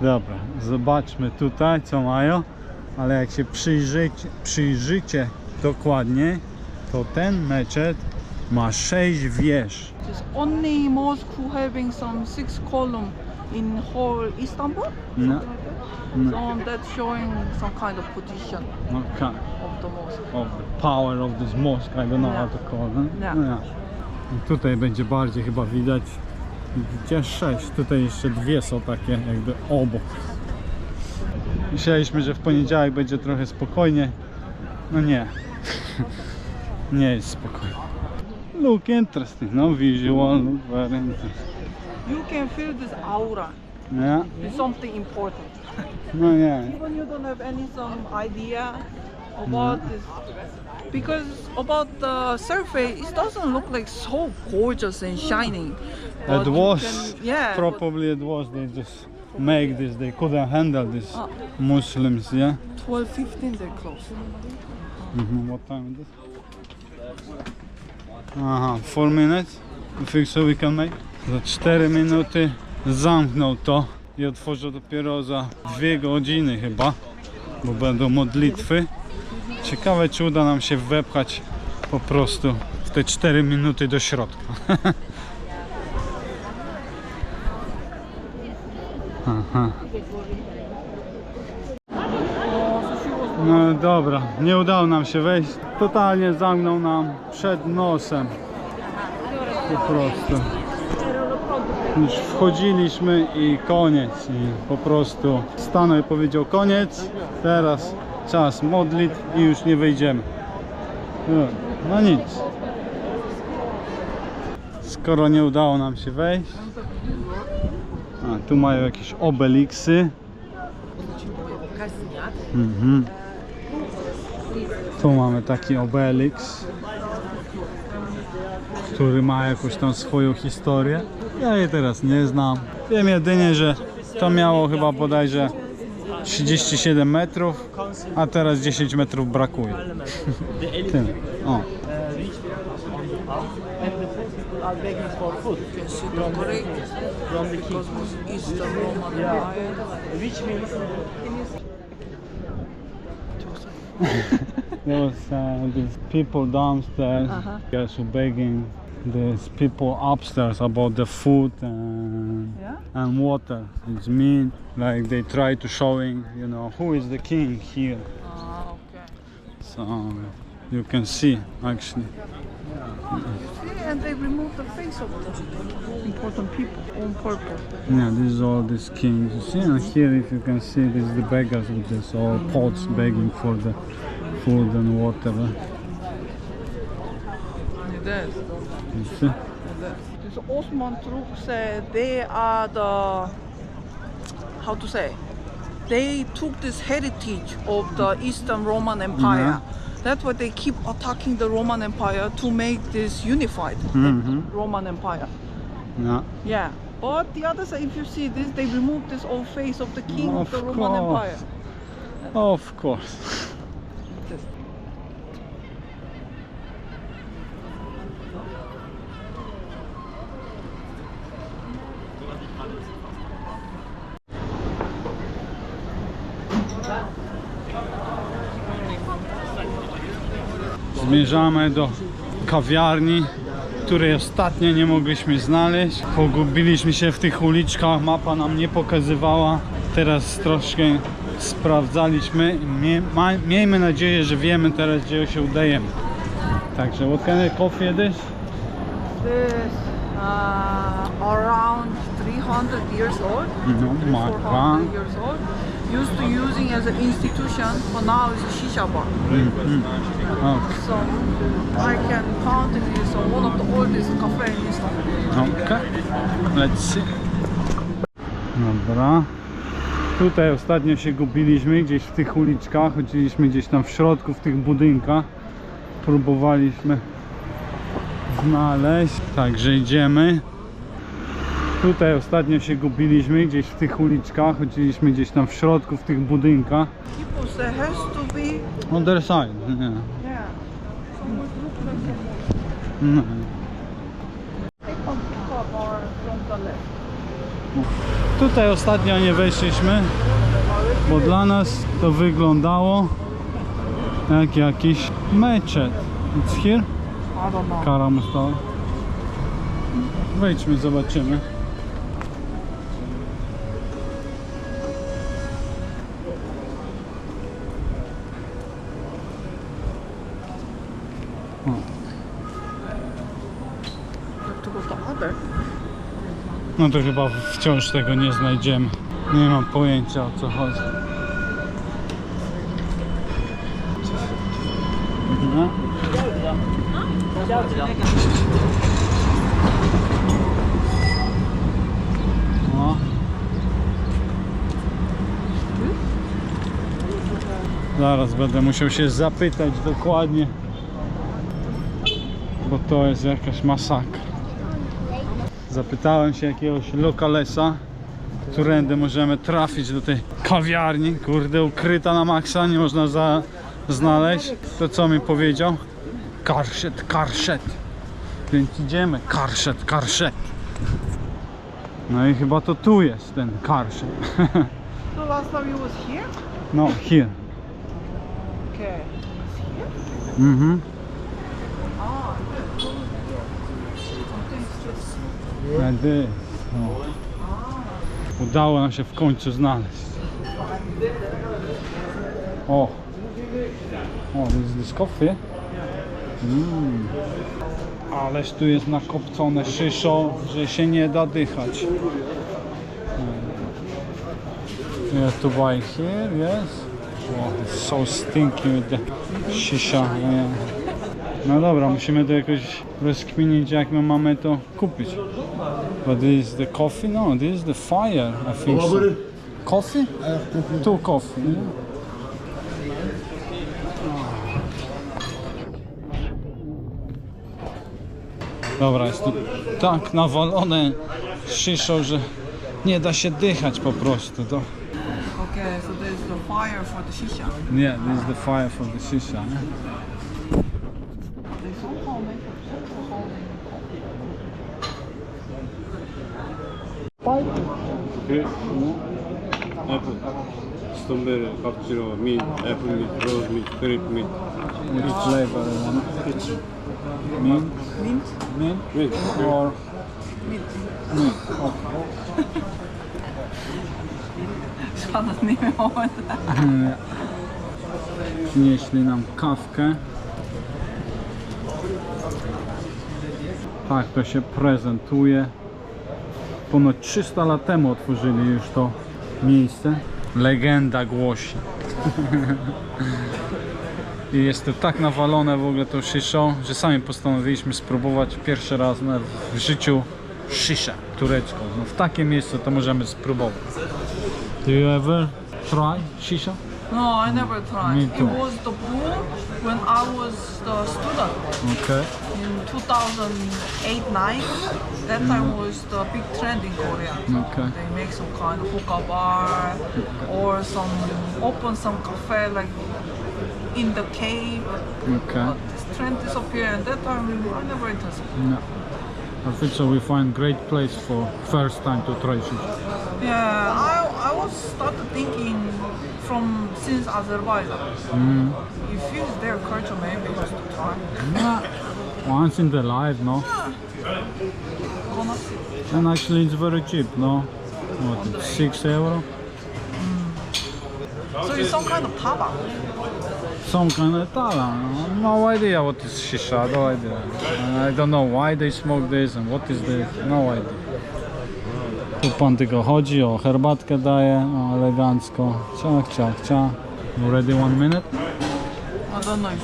Dobra, zobaczmy tutaj co mają, ale jak się przyjrzycie, przyjrzycie dokładnie, to ten meczet ma 6 wież. It's only mosque who having some six column in whole Istanbul. No. No. So that's showing some kind of position Okay. of the mosque. Of the power of this mosque, I don't know how to call them. Yeah. Yeah. Tutaj będzie bardziej chyba widać. Widzicie? 6. Tutaj jeszcze dwie są takie jakby obok. Myśleliśmy, że w poniedziałek będzie trochę spokojnie. No nie. nie jest spokojnie. Look interesting, no visual, look very interesting. You can feel this aura. Yeah. It's something important. No nie. Even you don't have any some idea about this. Because about the surface, it doesn't look like so gorgeous and shining. It was can- yeah, probably it was they just make this they couldn't handle this Ah. Muslims yeah 12, 15 they're close. Mhm, What time is it? Aha, 4 minutes. You think so we can make? Za 4 minuty zamknął to i otworzę dopiero za 2 godziny chyba, bo będą modlitwy. Ciekawe czy uda nam się wepchać po prostu w te 4 minuty do środka. Aha. No dobra, nie udało nam się wejść. Totalnie zamknął nam przed nosem. Po prostu. Już wchodziliśmy i koniec. I po prostu stanął i powiedział koniec. Teraz czas modlitw i już nie wejdziemy. No, No nic. Skoro nie udało nam się wejść. A, tu mają jakieś obeliksy. Mhm. Tu mamy taki obelix, który ma jakąś tam swoją historię. Ja jej teraz nie znam. Wiem jedynie, że to miało chyba bodajże 37 metrów, a teraz 10 metrów brakuje. Tyle. O. There was uh, these people downstairs, Uh-huh. guys who begging these people upstairs about the food and, Yeah? and water. It's mean like they try to showing, you know, who is the king here. Ah, okay. So you can see actually. See, and they removed the face of the important people on purpose. Yeah, this is all these kings. You see, and here if you can see, this is the beggars with this all pots begging for the food and water. It is. You see? This Osman troops, they are the, how to say, they took this heritage of the Eastern Roman Empire. That's why they keep attacking the Roman Empire to make this unified Mhm. Roman Empire. Yeah. Yeah. But the other side, if you see this, they removed this old face of the king of, Of the Roman Empire. course. Of course. Zmierzamy do kawiarni, której ostatnio nie mogliśmy znaleźć. Pogubiliśmy się w tych uliczkach, mapa nam nie pokazywała. Teraz troszkę sprawdzaliśmy. Mie, ma, miejmy nadzieję, że wiemy teraz, gdzie się udajemy. Także, what kind of coffee it is? This uh, around 300 years old. No, 400 marka. years old. Used to using as an institution, but now it's a shisha bar. Okay. So I can count it is one of the oldest cafe in Istanbul. Okay. Let's see. Dobra. Tutaj ostatnio się gubiliśmy gdzieś w tych uliczkach, chodziliśmy gdzieś tam w środku, w tych budynkach. Próbowaliśmy znaleźć, także idziemy. Tutaj ostatnio się gubiliśmy gdzieś w tych uliczkach, chodziliśmy gdzieś tam w środku, w tych budynkach. People has to be On their side, yeah. yeah. No. Tutaj ostatnio nie weszliśmy, bo dla nas to wyglądało jak jakiś meczet. It's here? I don't know. Kara Mustafa. Wejdźmy, zobaczymy. No to chyba wciąż tego nie znajdziemy. Nie mam pojęcia o co chodzi. No. Zaraz będę musiał się zapytać dokładnie, bo to jest jakaś masakra. Zapytałem się jakiegoś lokalesa, którędy możemy trafić do tej kawiarni, kurde, ukryta na maksa, nie można za, znaleźć. To co mi powiedział? Karszet, karszet. Więc idziemy, karszet, karszet. No i chyba to tu jest ten karszet. So last time you was here? No, here. Okay. Mhm. And this. No. Udało nam się w końcu znaleźć. O! O, this coffee. Mm. Ależ tu jest nakopcone szyszo, że się nie da dychać. Have to buy here, yes? Oh, it's so stinky with the shisha. Yeah. No dobra, musimy to jakoś rozkminić, jak my mamy to kupić. But this is the coffee? No, this is the fire, I think so. Coffee? Two coffee. Yeah. Dobra, jest tu tak nawalone szyszą, że nie da się dychać po prostu. To, Okay, so there's the fire for the shisha. yeah, this is the fire for the shisha. Yeah? Apple, strawberry, cappuccino, mint, apple mint, rose mint, grape mint. Which flavor want? Mint? mint. Mint? Mint. Or Mint. mint? Okay. Żaden nie miał Nie. Przynieśli nam kawkę. Tak to się prezentuje. Ponad 300 lat temu otworzyli już to miejsce. Legenda głosi. I jest to tak nawalone w ogóle tą szyszą, że sami postanowiliśmy spróbować pierwszy raz w życiu szyszę turecką. No w takie miejsce to możemy spróbować. Do you ever try shisha? No, I never tried. Me It was the boom when I was the student Okay. in 2008-9. That time mm-hmm. was the big trend in Korea. Okay. They make some kind of hookah bar or some open some cafe like in the cave. Okay. But this trend disappeared and that time I never interested. No. I think so. We find great place for first time to try shisha. Yeah, I, I was started thinking from since Azerbaijan. Mm. You their culture, maybe have to try. Yeah. Once in the life, no. Gonna. And actually, it's very cheap, no. What? Six euro. So it's some kind of taba. Some kind of tala. No idea what is shisha. No idea. I don't know why they smoke this and what is this. No idea. Tu pan tylko chodzi, o herbatkę daje, o elegancko. Ciach, ciach, ciach. You ready one minute? I don't know if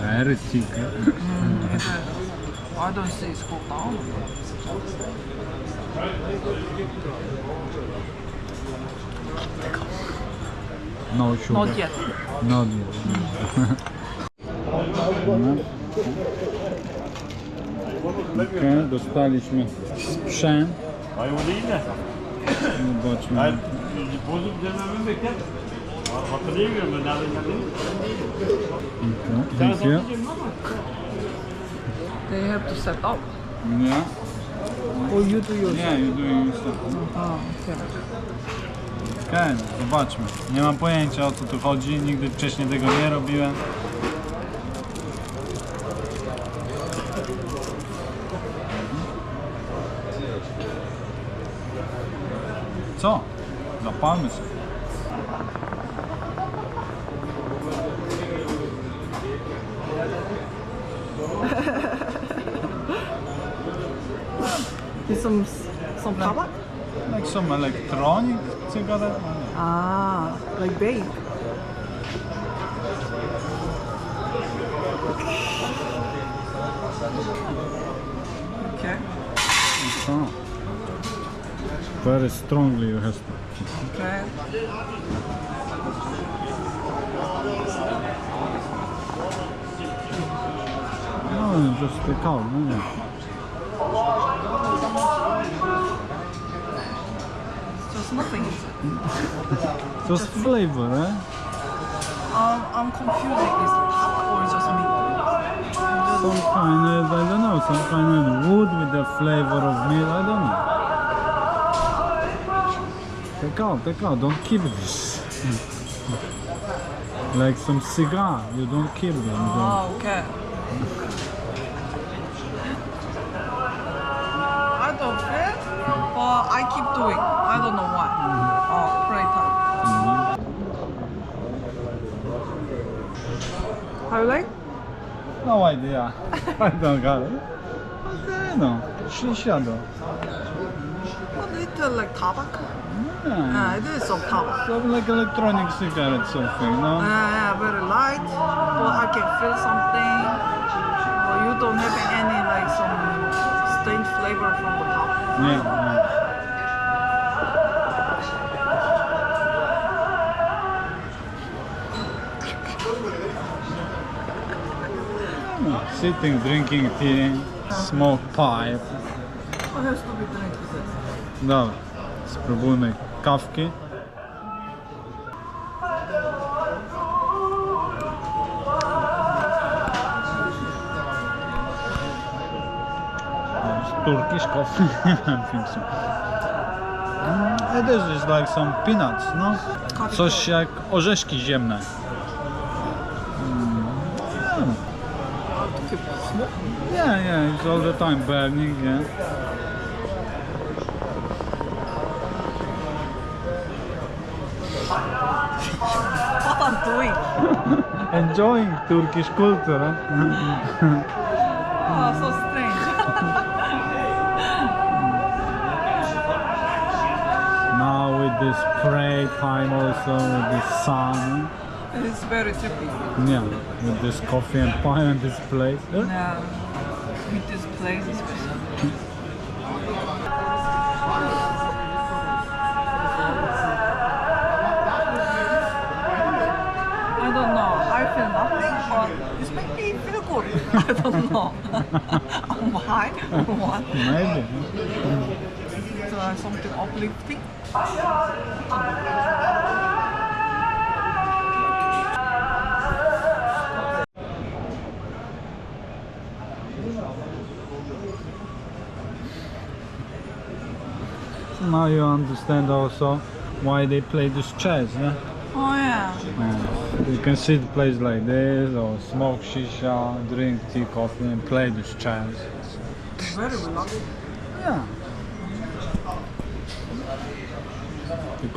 Heretic. I don't see it's cooled down. No sugar. Not yet. Not yet. No. Okej, dostaliśmy sprzęt. Zobaczmy. Geldiğini. Thank you. They have to set up. Yeah. Or you do yours? Nie, you doing yourself. Ah, okay. Okej, zobaczmy. Nie mam pojęcia o co tu chodzi, nigdy wcześniej tego nie robiłem. Co? Zapalmy się. It's some some tabak? Jak są elektronik cygaret? No nie. Ah, like vape. Very strongly you have to. Okay. No, just take out, no. It's just nothing. is it? Just flavor, eh? Um, I'm confusing. Is it tabak or is just meat? Some kind of, I don't know, some kind of wood with the flavor of meat, I don't know. Take out, take out, don't keep this. like some cigar, you don't keep them. Oh, okay. I don't feel, but I keep doing. I don't know why. Mm-hmm. Oh, great time. Mm-hmm. How you like? No idea. I don't got it. Okay, no. Shisha though. A little like tabak. Yeah. Yeah, it is some tabak. Some like electronic cigarette something, no? Yeah, yeah, very light, but I can feel something. But you don't have any like some strange flavor from the top. Yeah, yeah. Hmm, sitting, drinking tea, smoke pipe. What has to be drink is it? Dobra, spróbujmy kawki. Turkish coffee, I think so. Mm, It is just like some peanuts, no? Coś jak orzeszki ziemne. Mm. Yeah, yeah, it's all the time burning, yeah. Enjoying Turkish culture, huh? Oh, so strange. Now with this spray time also with the sun. it's very trippy. Yeah, with this coffee and pie and this place. Yeah, with this place especially. Feel. I don't know why what. Maybe. Try something uplifting. So now you understand also why they play this chess, yeah? Oh yeah. Yeah. You can sit place like this or smoke shisha, drink tea, coffee and play this. It's very relaxing. Yeah.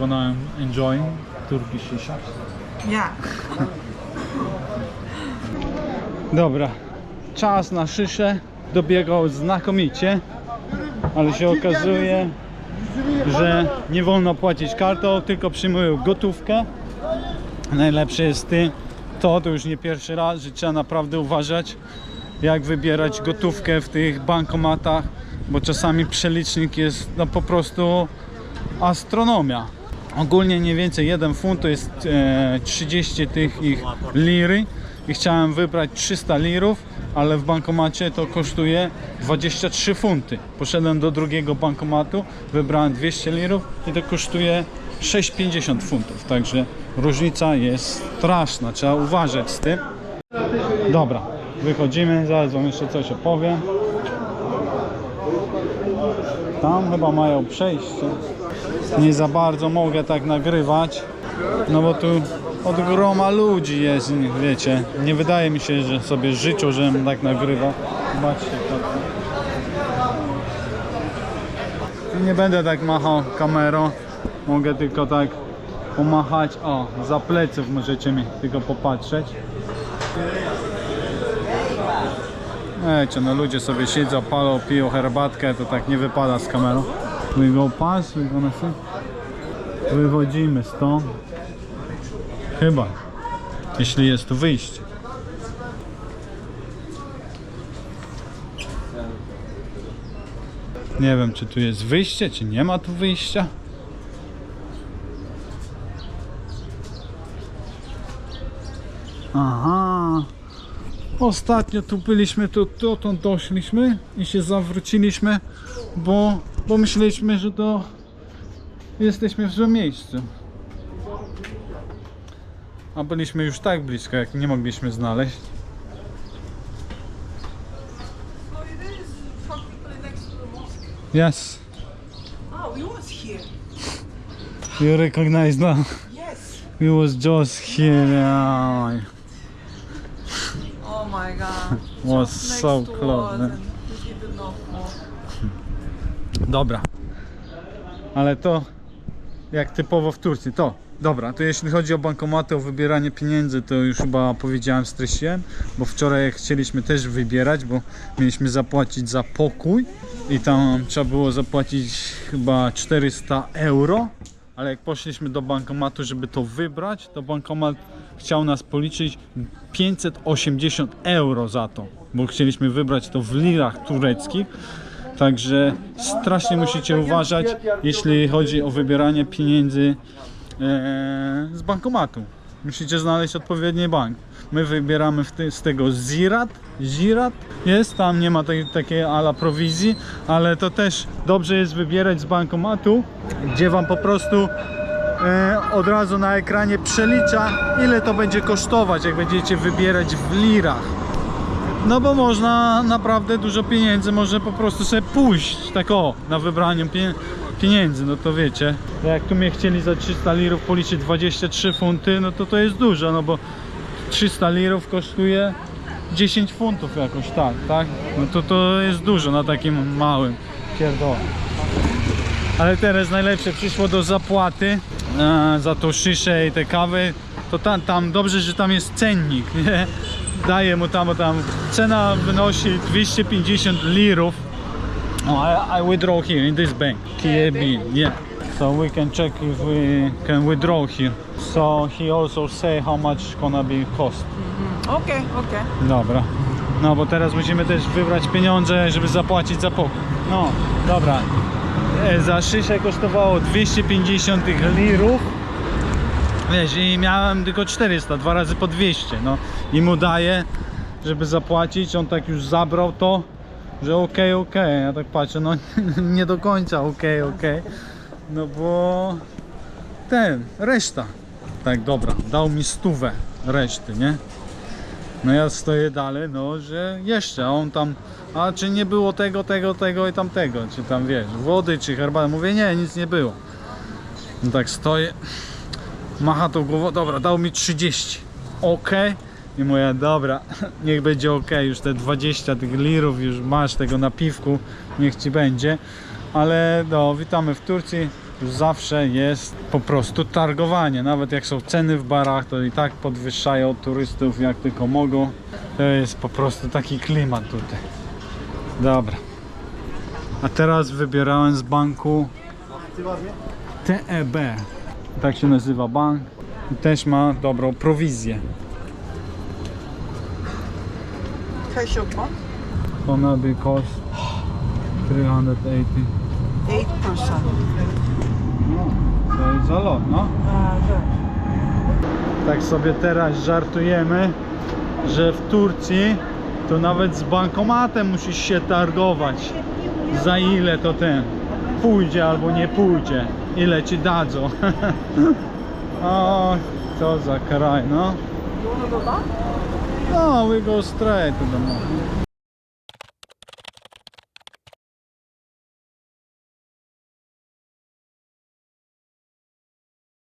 Now I'm enjoying Turkish shisha. Yeah. Dobra, czas na szyszę dobiegał znakomicie, ale się okazuje, że nie wolno płacić kartą, tylko przyjmują gotówkę. Najlepsze jest ty, to, to już nie pierwszy raz, że trzeba naprawdę uważać, jak wybierać gotówkę w tych bankomatach, bo czasami przelicznik jest no po prostu astronomia. Ogólnie mniej więcej 1 funt to jest e, 30 tych ich liry i chciałem wybrać 300 lirów, ale w bankomacie to kosztuje 23 funty. Poszedłem do drugiego bankomatu, wybrałem 200 lirów i to kosztuje 6,50 funtów, także różnica jest straszna, trzeba uważać z tym. Dobra, wychodzimy, zaraz wam jeszcze coś opowiem. Tam chyba mają przejście. Nie za bardzo mogę tak nagrywać, no bo tu od groma ludzi jest, wiecie. Nie wydaje mi się, że sobie życzą, żebym tak nagrywał. Nie będę tak machał kamerą. Mogę tylko tak pomachać. O, za pleców możecie mi tylko popatrzeć. Wiecie, no ludzie sobie siedzą, palą, piją herbatkę, to tak nie wypada z kamerą. We go pass, we gonna see. Wychodzimy stąd. Chyba. Jeśli jest tu wyjście. Nie wiem, czy tu jest wyjście, czy nie ma tu wyjścia. Aha. Ostatnio tu byliśmy, tu dotąd doszliśmy i się zawróciliśmy, bo, bo myśleliśmy, że to jesteśmy w złym miejscu. A byliśmy już tak blisko, jak nie mogliśmy znaleźć. Yes, Oh, we was here. you recognize now. Yes. We was just here. Yeah. My god. Was so close. more. Dobra. Ale to jak typowo w Turcji. To. Dobra, to jeśli chodzi o bankomaty, o wybieranie pieniędzy, to już chyba powiedziałem, streściłem, bo wczoraj chcieliśmy też wybierać, bo mieliśmy zapłacić za pokój i tam trzeba było zapłacić chyba 400 euro, ale jak poszliśmy do bankomatu, żeby to wybrać, to bankomat chciał nas policzyć 580 euro za to, bo chcieliśmy wybrać to w lirach tureckich. Także strasznie musicie uważać, jeśli chodzi o wybieranie pieniędzy e, z bankomatu. Musicie znaleźć odpowiedni bank. My wybieramy z tego Zirat. Zirat jest, tam nie ma takiej ala prowizji, ale to też dobrze jest wybierać z bankomatu, gdzie wam po prostu od razu na ekranie przelicza, ile to będzie kosztować, jak będziecie wybierać w lirach. No bo można naprawdę dużo pieniędzy, może po prostu sobie pójść, tak o, na wybraniu pie pieniędzy, no to wiecie. Jak tu mnie chcieli za 300 lirów policzyć 23 funty, no to to jest dużo, no bo 300 lirów kosztuje 10 funtów jakoś tak, tak? No to to jest dużo na takim małym pierdolę. Ale teraz najlepsze przyszło do zapłaty e, za tą szyszę i te kawy. To tam, tam dobrze, że tam jest cennik, nie? Daję mu tam, bo tam cena wynosi 250 lirów. Oh, I, I withdraw here in this bank, KAB, yeah. So we can check if we can withdraw here. So he also say how much gonna be cost. Okay, okay. Dobra. No bo teraz musimy też wybrać pieniądze, żeby zapłacić za pokój. No, dobra. Za szyszę kosztowało 250 tych lirów. Wiesz, i miałem tylko 400, dwa razy po 200. No i mu daję, żeby zapłacić. On tak już zabrał to, że okej, okej. Ja tak patrzę, no nie do końca okej, okej. No bo ten, reszta. Tak, dobra, dał mi stówę reszty, nie? No ja stoję dalej, no, że jeszcze, a on tam, a czy nie było tego, tego, tego i tamtego, czy tam wiesz, wody, czy herbaty, mówię, nie, nic nie było. No tak stoję, macha tą głową, dobra, dał mi 30, ok, i mówię, dobra, niech będzie ok, już te 20 tych lirów, już masz tego na piwku, niech ci będzie, ale no, witamy w Turcji, zawsze jest po prostu targowanie. Nawet jak są ceny w barach, to i tak podwyższają turystów jak tylko mogą. To jest po prostu taki klimat tutaj. Dobra. A teraz wybierałem z banku TEB. Tak się nazywa bank. Też ma dobrą prowizję. Mu? Gonna be cost 380. 8%. No, to jest za lot, no. Tak sobie teraz żartujemy, że w Turcji to nawet z bankomatem musisz się targować. Za ile to ten pójdzie albo nie pójdzie. Ile ci dadzą. o, co za kraj, no. No, we go straight to the mall.